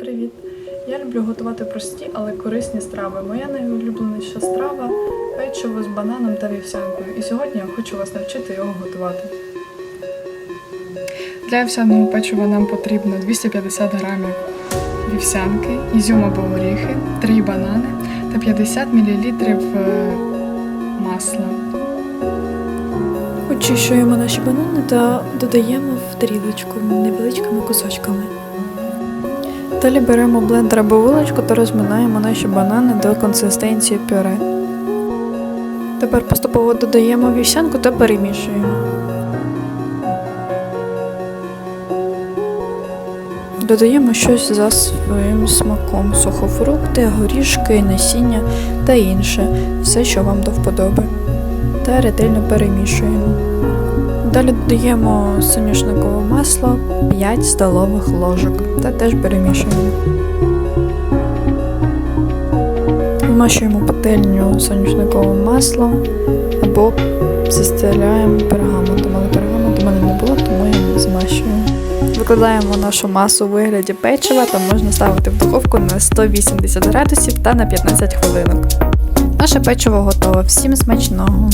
Привіт! Я люблю готувати прості, але корисні страви. Моя найулюбленіша страва печиво з бананом та вівсянкою. І сьогодні я хочу вас навчити його готувати. Для вівсяного печива нам потрібно 250 грамів вівсянки, ізюм або горіхи, 3 банани та 50 мл масла. Очищуємо наші банани та додаємо в тарілочку невеличкими кусочками. Далі беремо блендер або вилочку та розминаємо наші банани до консистенції пюре. Тепер поступово додаємо вівсянку та перемішуємо. Додаємо щось за своїм смаком: сухофрукти, горішки, насіння та інше, все, що вам до вподоби. Та ретельно перемішуємо. Далі додаємо соняшникове масло 5 столових ложок та теж перемішуємо. Вмащуємо пательню соняшниковим маслом або застеляємо пергаментом, але пергаменту в мене не було, тому я змащую. Викладаємо нашу масу у вигляді печива та можна ставити в духовку на 180 градусів та на 15 хвилинок. Наше печиво готове. Всім смачного!